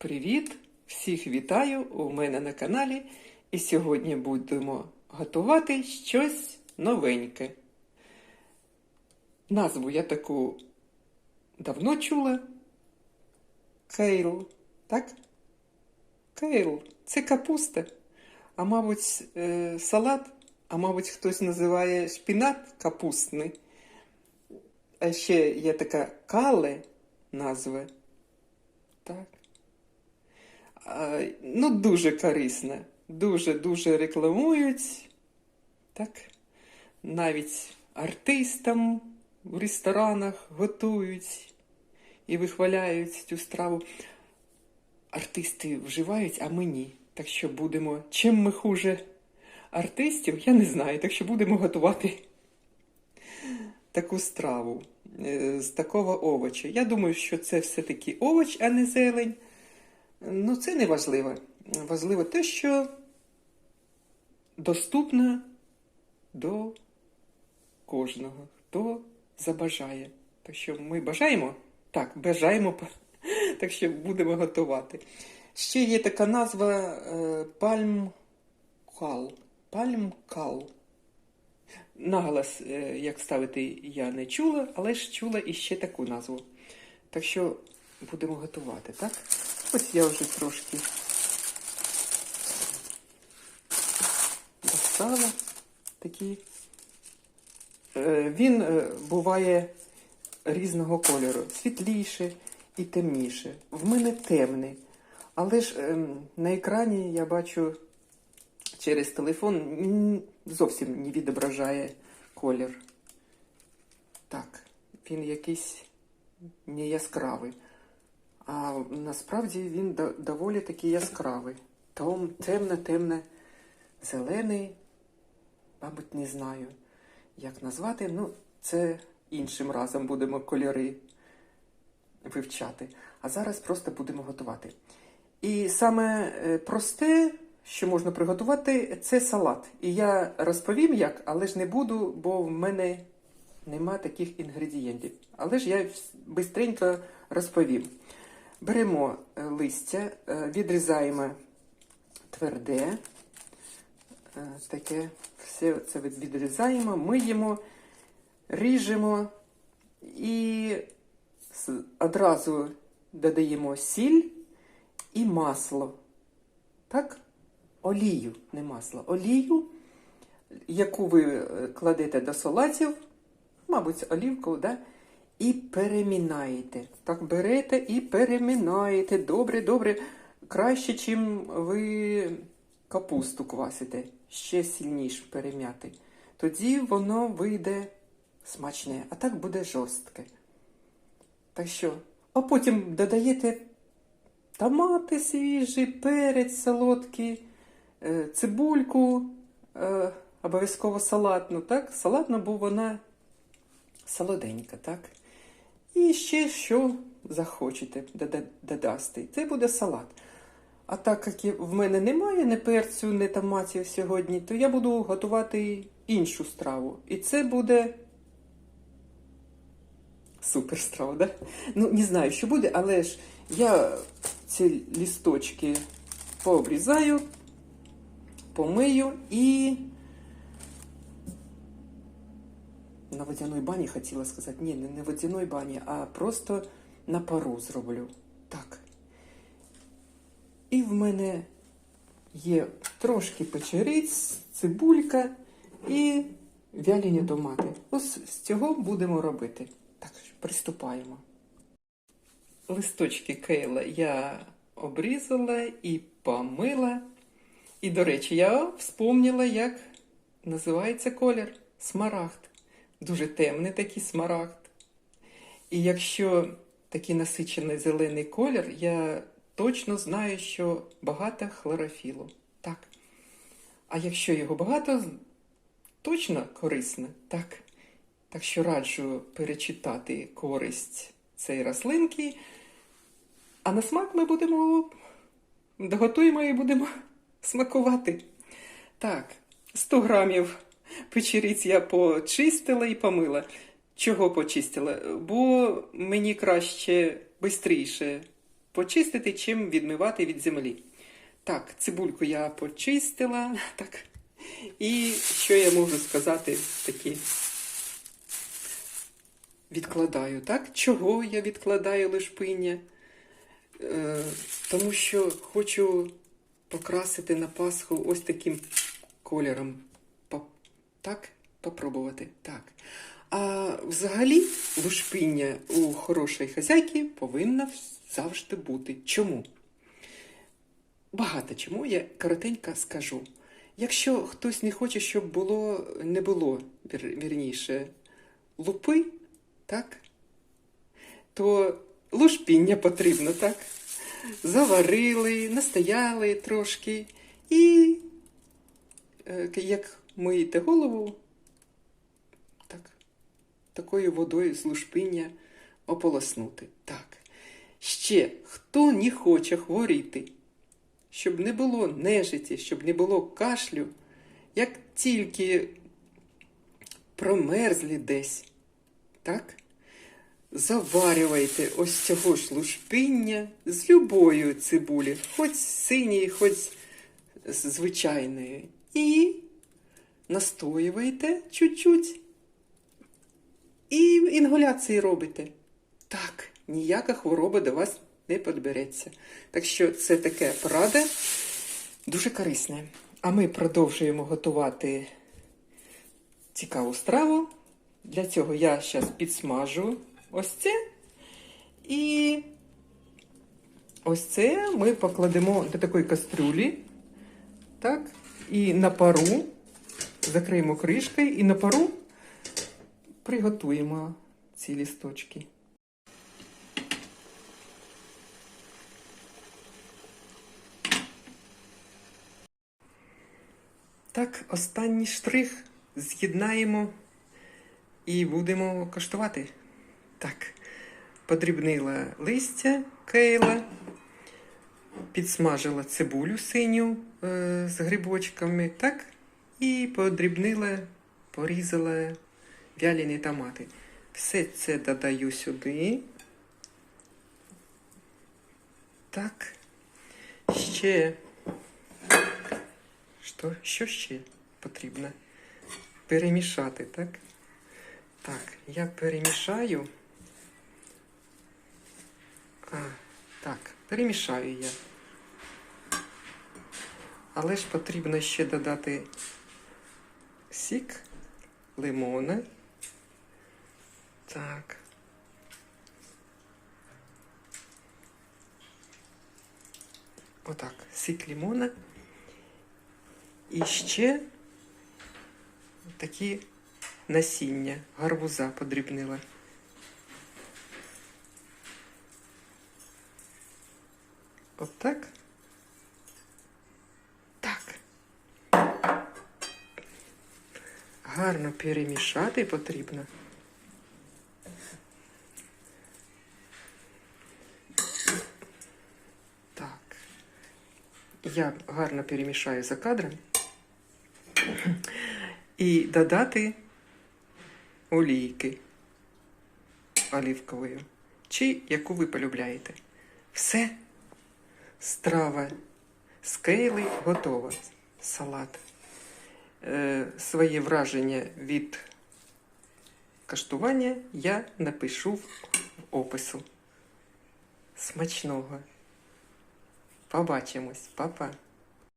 Привіт! Всіх вітаю у мене на каналі. І сьогодні будемо готувати щось новеньке. Назву я таку давно чула. Кейл, так? Кейл це капуста. А мабуть, е, салат, а мабуть, хтось називає шпінат капустний. А ще є така кале назва. Так. Ну, дуже корисна. Дуже-дуже рекламують. Так. Навіть артистам в ресторанах готують і вихваляють цю страву. Артисти вживають, а ми ні. Так що будемо. Чим ми хуже артистів, я не знаю. Так що будемо готувати таку страву е, з такого овоча. Я думаю, що це все-таки овоч, а не зелень. Ну, це не важливо. Важливо те, що доступно до кожного, хто забажає. Так що ми бажаємо? Так, бажаємо, так що будемо готувати. Ще є така назва е, пальмкал. Пальмкал. Наголос, е, як ставити, я не чула, але ж чула іще таку назву. Так що будемо готувати, так? Ось я вже трошки достала такі. Е, Він е, буває різного кольору, світліше і темніше. В мене темний. Але ж ем, на екрані я бачу через телефон зовсім не відображає колір. Так, він якийсь не яскравий. А насправді він доволі таки яскравий. Том, темно, зелений, мабуть, не знаю, як назвати. Ну, це іншим разом будемо кольори вивчати. А зараз просто будемо готувати. І саме е, просте, що можна приготувати, це салат. І я розповім як, але ж не буду, бо в мене нема таких інгредієнтів. Але ж я швидко розповім. Беремо е, листя, е, відрізаємо тверде, е, таке, все це відрізаємо, миємо, ріжемо і одразу додаємо сіль і масло. Так? Олію, не масло, олію, яку ви кладете до салатів, мабуть, олівку, да? І перемінаєте. Так берете і перемінаєте. Добре, добре. Краще, чим ви капусту квасите. Ще сильніше перем'яти. Тоді воно вийде смачне, а так буде жорстке. Так що, а потім додаєте томати свіжі, перець солодкий, е, цибульку, е, обов'язково салатну, так? Салатна, бо вона солоденька, так? І ще що захочете дода- додасти. Це буде салат. А так як в мене немає ні перцю, ні томатів сьогодні, то я буду готувати іншу страву. І це буде супер страва, да? Ну, не знаю, що буде, але ж я ці лісточки пообрізаю, помию і на водяной бані хотіла сказати. Ні, не на водяной бані, а просто на пару зроблю. Так. І в мене є трошки печериць, цибулька і вялені томати. Ось з цього будемо робити. Так, приступаємо. Листочки кейла я обрізала і помила. І, до речі, я вспомнила, як називається колір смарагд. Дуже темний такий смарагд. І якщо такий насичений зелений колір, я точно знаю, що багато хлорофілу. Так. А якщо його багато, точно корисно, так. Так що раджу перечитати користь цієї рослинки. А на смак ми будемо доготуємо і будемо смакувати. Так, 100 грамів печериць я почистила і помила. Чого почистила? Бо мені краще швидше почистити, чим відмивати від землі. Так, цибульку я почистила. Так. І що я можу сказати такі? Відкладаю, так? Чого я відкладаю лишпиння? Е, тому що хочу покрасити на Пасху ось таким кольором. Так? Попробувати. Так. А взагалі лушпиння у хорошої хазяйки повинна завжди бути. Чому? Багато чому я коротенько скажу. Якщо хтось не хоче, щоб було, не було, вірніше, лупи, так? То лушпіння потрібно, так? Заварили, настояли трошки і, е, як миєте голову, так, такою водою з лушпиння ополоснути. Так. Ще, хто не хоче хворіти, щоб не було нежиті, щоб не було кашлю, як тільки промерзлі десь, так? Заварювайте ось цього ж лушпиння з любої цибулі, хоч синьої, хоч звичайної. І настоюєте чуть-чуть. І інгаляції робите. Так, ніяка хвороба до вас не підбереться. Так що це таке порада дуже корисне. А ми продовжуємо готувати цікаву страву. Для цього я зараз підсмажу ось це. І ось це ми покладемо до такої кастрюлі. Так, і на пару закриємо кришкою і на пару приготуємо ці лісточки. Так, останній штрих з'єднаємо і будемо коштувати. Так, подрібнила листя кейла, підсмажила цибулю синю е, з грибочками, так, і подрібнила, порізала вялені томати. Все це додаю сюди. Так. Ще. Що, що ще потрібно? Перемішати, так? Так, я перемішаю. А, так, перемішаю я. Але ж потрібно ще додати сік лимона. Так. Отак, сік лимона. І ще такі насіння, гарбуза подрібнила. Отак. Так. Гарно перемішати потрібно. Так. Я гарно перемішаю за кадром. І додати олійки оливкової, чи яку ви полюбляєте. Все, страва з кейли готова. Салат. Е, своє враження від каштування я напишу в опису. Смачного. Побачимось, Па-па.